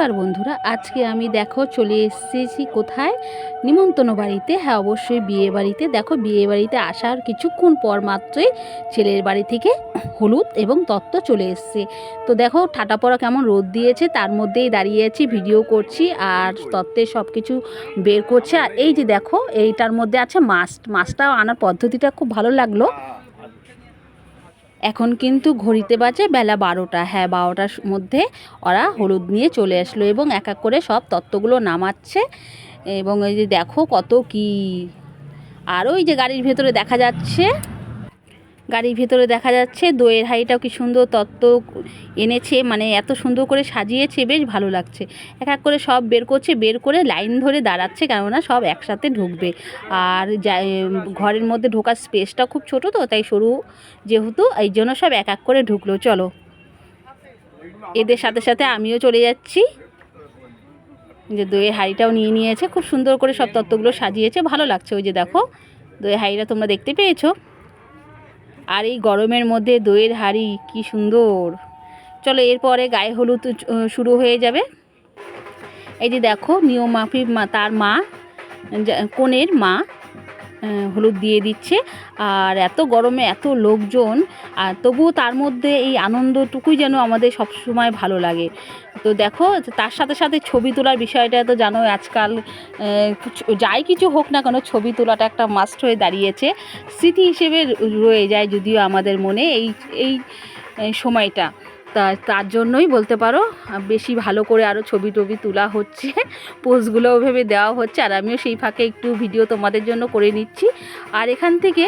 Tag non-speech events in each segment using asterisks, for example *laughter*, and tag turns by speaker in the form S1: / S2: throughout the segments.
S1: নমস্কার বন্ধুরা, আজকে আমি দেখো চলে এসেছি কোথায়? নিমন্ত্রণ বাড়িতে। হ্যাঁ অবশ্যই বিয়ে বাড়িতে। দেখো, বিয়ে বাড়িতে আসার কিছুক্ষণ পর মাত্রই ছেলের বাড়ি থেকে হলুদ এবং তত্ত্ব চলে এসছে। তো দেখো, ঠাটা পড়া কেমন রোদ দিয়েছে, তার মধ্যেই দাঁড়িয়ে আছি, ভিডিও করছি আর তত্ত্বের সব কিছু বের করছে। আর এই যে দেখো, এইটার মধ্যে আছে মাছ মাছটা আনার পদ্ধতিটা খুব ভালো লাগল। এখন কিন্তু ঘড়িতে বাজে বেলা বারোটা। হ্যাঁ বারোটার মধ্যে ওরা হলুদ নিয়ে চলে আসলো এবং এক এক করে সব তত্ত্বগুলো নামাচ্ছে এবং এই যে দেখো কত কি। আর ওই যে গাড়ির ভেতরে দেখা যাচ্ছে গাড়ির ভেতরে দেখা যাচ্ছে দইয়ের হাঁড়িটাও কি সুন্দর তত্ত্ব এনেছে মানে এত সুন্দর করে সাজিয়েছে, বেশ ভালো লাগছে। এক এক করে সব বের করছে, বের করে লাইন ধরে দাঁড়াচ্ছে, কেননা সব একসাথে ঢুকবে। আর ঘরের মধ্যে ঢোকার স্পেসটা খুব ছোট তো, তাই সরু যেহেতু, এই জন্য সব এক এক করে ঢুকলো। চলো। এদের সাথে সাথে আমিও চলে যাচ্ছি। যে দইয়ের হাঁড়িটাও নিয়ে নিয়েছে, খুব সুন্দর করে সব তত্ত্বগুলো সাজিয়েছে, ভালো লাগছে। ওই যে দেখো দইয়ের হাঁড়িটা তোমরা দেখতে পেয়েছ। আর এই গরমের মধ্যে দইয়ের হাড়ি কি সুন্দর। চলো এরপরে গায়ে হলুদ শুরু হয়ে যাবে। এই যে দেখো, নিয়ম মা তার মা কনের মা। হলুদ দিয়ে দিচ্ছে। আর এত গরমে এত লোকজন, আর তবুও তার মধ্যে এই আনন্দটুকুই যেন আমাদের সব সময় ভালো লাগে। তো দেখো, তার সাথে সাথে ছবি তোলার বিষয়টা তো জানো, আজকাল যাই কিছু হোক না কেন ছবি তোলাটা একটা মাস্ট হয়ে দাঁড়িয়েছে। স্মৃতি হিসেবে রয়ে যায় যদিও আমাদের মনে এই এই এই সময়টা। তা, তার জন্যই বলতে পারো, বেশি ভালো করে আরও ছবি টবি তোলা হচ্ছে পোজগুলোও ভেবে দেওয়া হচ্ছে, আর আমিও সেই ফাঁকে একটু ভিডিও তোমাদের জন্য করে নিচ্ছি। আর এখান থেকে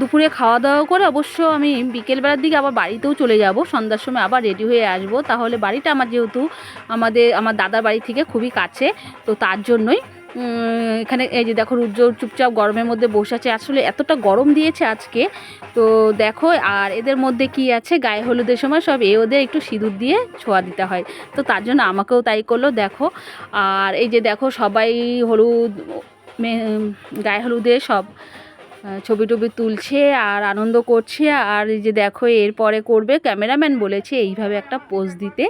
S1: দুপুরে খাওয়া দাওয়া করে অবশ্য আমি বিকেলবেলার দিকে আবার বাড়িতেও চলে যাব, সন্ধ্যার সময় আবার রেডি হয়ে আসব। তাহলে বাড়িটা আমার যেহেতু আমাদের, আমার দাদার বাড়ি থেকে খুবই কাছে, তো তার জন্যই এখানে এই যে দেখো রুদ্র চুপচাপ গরমের মধ্যে বসে আছে। আসলে এতটা গরম দিয়েছে আজকে। তো দেখো, আর এদের মধ্যে কি আছে? গায়ে হলুদের সময় সব এ ওদের একটু সিঁদুর দিয়ে ছোঁয়া দিতে হয়। তো তার জন্য আমাকেও তাই করল, দেখো। আর এই যে দেখো, সবাই হলুদ গায়ে হলুদে সব ছবি টবি তুলছে আর আনন্দ করছে। আর এই যে দেখো, এরপরে করবে ক্যামেরাম্যান বলেছে এইভাবে একটা পোজ দিতে।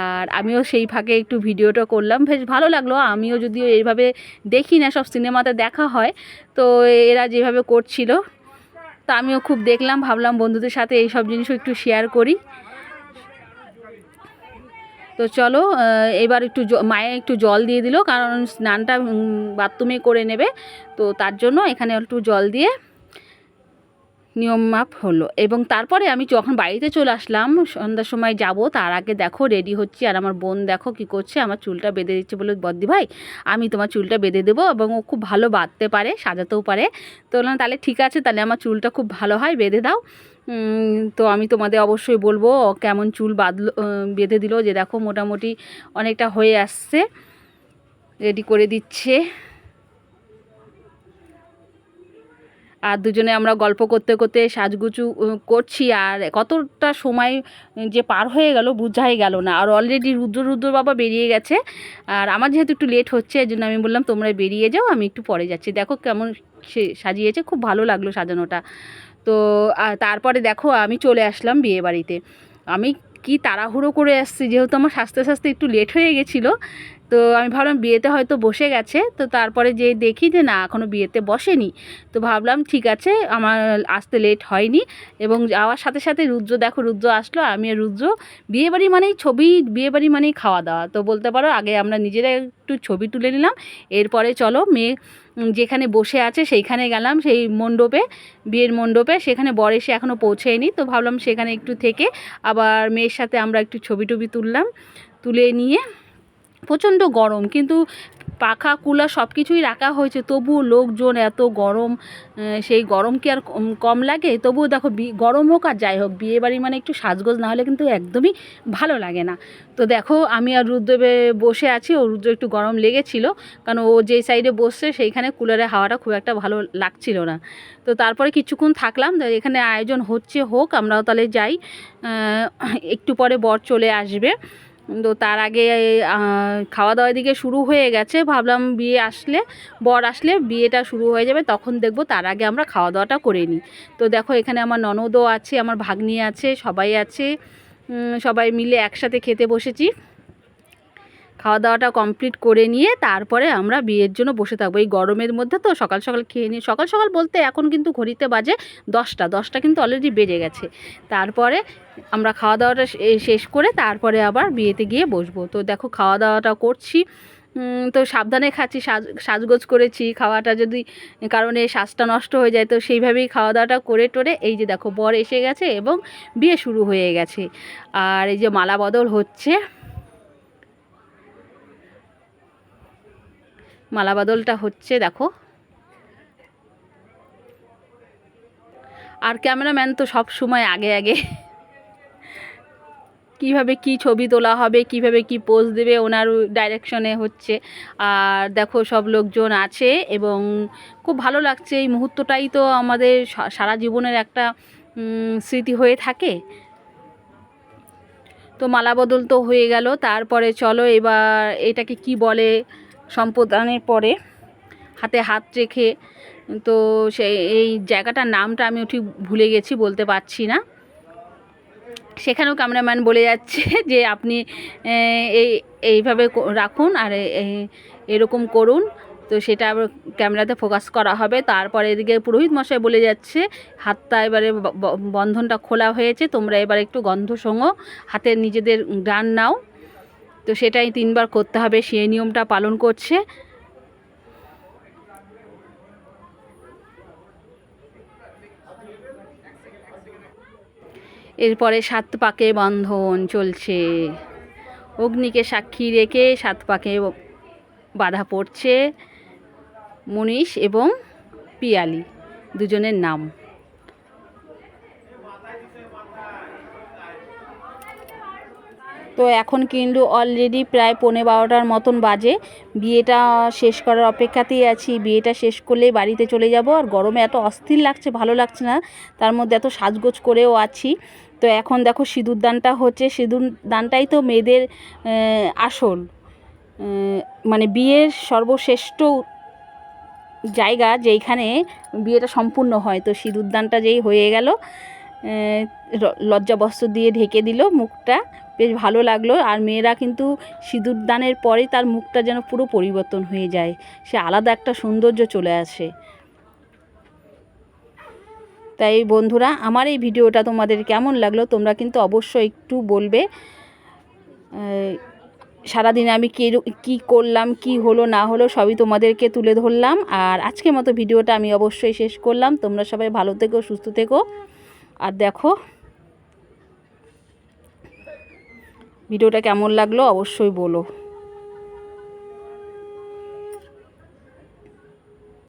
S1: আর আমিও সেই ফাঁকে একটু ভিডিওটা করলাম। বেশ ভালো লাগল। আমিও যদিও এইভাবে দেখি না, সব সিনেমাতে দেখা হয়। তো এরা যেভাবে করছিল, তা আমিও খুব দেখলাম। ভাবলাম বন্ধুদের সাথে এই সব জিনিসও একটু শেয়ার করি। তো চলো এবার একটু মায়ে একটু জল দিয়ে দিল, কারণ স্নানটা বাথরুমে করে নেবে। তো তার জন্য এখানে একটু জল দিয়ে নিয়ম মাপ হলো। এবং তারপরে আমি যখন বাড়িতে চলে আসলাম, সন্ধ্যার সময় যাব, তার আগে দেখো, রেডি হচ্ছি। আর আমার বোন দেখো কি করছে, আমার চুলটা বেঁধে দিচ্ছে বলে, বদ্দি ভাই, আমি তোমার চুলটা বেঁধে দেবো এবং ও খুব ভালো বাঁধতে পারে, সাজাতেও পারে। তো বললাম, তাহলে ঠিক আছে, তাহলে আমার চুলটা খুব ভালো হয়, বেঁধে দাও। তো আমি তোমাদের অবশ্যই বলব, কেমন চুল বাঁধলো বেঁধে দিল যে দেখো মোটামুটি অনেকটা হয়ে আসছে। রেডি করে দিচ্ছে। আর দুজনে আমরা গল্প করতে করতে সাজগুচু করছি আর কতটা সময় যে পার হয়ে গেল বুঝাই গেল না। আর অলরেডি রুদ্র রুদ্র বাবা বেরিয়ে গেছে। আর আমার যেহেতু একটু লেট হচ্ছে, এই জন্য আমি বললাম তোমরা বেরিয়ে যাও, আমি একটু পরে যাচ্ছি। দেখো কেমন সে সাজিয়েছে, খুব ভালো লাগল সাজানোটা। তো তারপরে দেখো আমি চলে আসলাম বিয়েবাড়িতে। আমি কি তাড়াহুড়ো করে আসছি, যেহেতু আমার সাজতে সাজতে একটু লেট হয়ে গেছিল তো আমি ভাবলাম বিয়েতে হয়তো বসে গেছে, তো তারপরে যে দেখি যে না এখনও বিয়েতে বসেনি। তো ভাবলাম ঠিক আছে, আমার আসতে লেট হয়নি এবং যাওয়ার সাথে সাথে রুদ্র, দেখো রুদ্র আসলো আমি রুদ্র। বিয়েবাড়ি মানেই ছবি, বিয়েবাড়ি মানেই খাওয়া দাওয়া তো বলতে পারো, আগে আমরা নিজেরা একটু ছবি তুলে নিলাম, এরপরে চলো মেয়ে যেখানে বসে আছে সেইখানে গেলাম, সেই মণ্ডপে, বিয়ের মণ্ডপে, সেখানে বর এসে এখনও পৌঁছেয়নি তো ভাবলাম সেখানে একটু থেকে আবার মেয়ের সাথে আমরা একটু ছবি টবি তুললাম, তুলে নিয়ে প্রচণ্ড গরম, কিন্তু পাখা কুলার সব কিছুই রাখা হয়েছে। তবুও লোকজন এত গরম সেই গরম কি আর কম- লাগে? তবুও দেখো গরম হোক আর যাই হোক, বিয়ে বাড়ি মানে একটু সাজগোজ না হলে কিন্তু একদমই ভালো লাগে না। তো দেখো, আমি আর রুদ্রবে বসে আছি, ও রুদ্র একটু গরম লেগেছিল, কারণ ও যে সাইডে বসছে, সেইখানে কুলারের হাওয়াটা খুব একটা ভালো লাগছিল না। তো তারপরে কিছুক্ষণ থাকলাম এখানে আয়োজন হচ্ছে, হোক, আমরাও তাহলে যাই। একটু পরে বর চলে আসবে। তো তার আগে খাওয়া দাওয়ার দিকে শুরু হয়ে গেছে। ভাবলাম বিয়ে আসলে, বর আসলে বিয়েটা শুরু হয়ে যাবে, তখন দেখব তার আগে আমরা খাওয়া দাওয়াটা করে নিই। তো দেখো, এখানে আমার ননদও আছে, আমার ভাগ্নি আছে, সবাই আছে সবাই মিলে একসাথে খেতে বসেছি। খাওয়া দাওয়াটা কমপ্লিট করে নিয়ে তারপরে আমরা বিয়ের জন্য বসে থাকব। এই গরমের মধ্যে তো সকাল সকাল খেয়ে নিই সকাল সকাল বলতে এখন কিন্তু ঘড়িতে বাজে দশটা দশটা কিন্তু অলরেডি বেজে গেছে। তারপরে আমরা খাওয়া দাওয়াটা শেষ করে তারপরে আবার বিয়েতে গিয়ে বসবো। তো দেখো খাওয়া দাওয়াটা করছি তো সাবধানে খাচ্ছি, সাজ, সাজগোজ করেছি। খাওয়াটা যদি কারণে শ্বাসটা নষ্ট হয়ে যায়, তো সেইভাবেই খাওয়া দাওয়াটা করে টোরে এই যে দেখো বর এসে গেছে এবং বিয়ে শুরু হয়ে গেছে। আর এই যে মালা বদল হচ্ছে। মালা বদলটা হচ্ছে, দেখো। আর ক্যামেরাম্যান তো সব সময় আগে আগে। কীভাবে কি ছবি তোলা হবে, কীভাবে কি পোজ দেবে, ওনার ডাইরেকশনে হচ্ছে। আর দেখো, সব লোকজন আছে এবং খুব ভালো লাগছে। এই মুহূর্তটাই তো আমাদের সারা জীবনের একটা স্মৃতি হয়ে থাকে। তো মালা বদল তো হয়ে গেল। তারপরে চলো এবার এটাকে কি বলে, সম্প্রদানের পরে হাতে হাত রেখে, তো সেই, এই জায়গাটার নামটা আমি ঠিক ভুলে গেছি, বলতে পারছি না। সেখানেও ক্যামেরাম্যান বলে যাচ্ছে *laughs* যে আপনি এই, এইভাবে রাখুন আর এরকম করুন। তো সেটা আবার ক্যামেরাতে ফোকাস করা হবে। তারপরে এদিকে পুরোহিত মশাই বলে যাচ্ছে, হাতটা এবারে বন্ধনটা খোলা হয়েছে, তোমরা এবার একটু গন্ধ সঙ্গ হাতে নিজেদের গান নাও। তো সেটাই তিনবার করতে হবে সেই নিয়মটা পালন করছে। এরপরে সাত পাকে বন্ধন চলছে। অগ্নিকে সাক্ষী রেখে সাত পাকে বাধা পড়ছে। মনীষ এবং পিয়ালি, দুজনের নাম। তো এখন কিন্তু অলরেডি প্রায় পৌনে বারোটার মতন বাজে। বিয়েটা শেষ করার অপেক্ষাতেই আছি। বিয়েটা শেষ করলেই বাড়িতে চলে যাব। আর গরমে এত অস্থির লাগছে, ভালো লাগছে না। তার মধ্যে এত সাজগোজ করেও আছি। তো এখন দেখো সিঁদুর দানটা হচ্ছে। সিঁদুর দানটাই তো মেয়েদের আসল। মানে বিয়ের সর্বশ্রেষ্ঠ জায়গা যেইখানে বিয়েটা সম্পূর্ণ হয়। তো সিঁদুর দানটা যেই হয়ে গেল আহ, র- লজ্জাবস্ত্র দিয়ে ঢেকে দিল মুখটা। বেশ ভালো লাগল। আর মেয়েরা কিন্তু সিঁদুর দানের পরেই তার মুখটা যেন পুরো পরিবর্তন হয়ে যায়। সে আলাদা একটা সৌন্দর্য চলে আসে। তাই বন্ধুরা আমার এই ভিডিওটা তোমাদের কেমন লাগল তোমরা কিন্তু অবশ্যই একটু বলবে। সারাদিন আমি কে কী করলাম, কি হলো, না হলো সবই তোমাদেরকে তুলে ধরলাম। আর আজকের মতো ভিডিওটা আমি অবশ্যই শেষ করলাম। তোমরা সবাই ভালো থেকো, সুস্থ থেকো। আর দেখো, ভিডিওটা কেমন লাগল অবশ্যই বলো।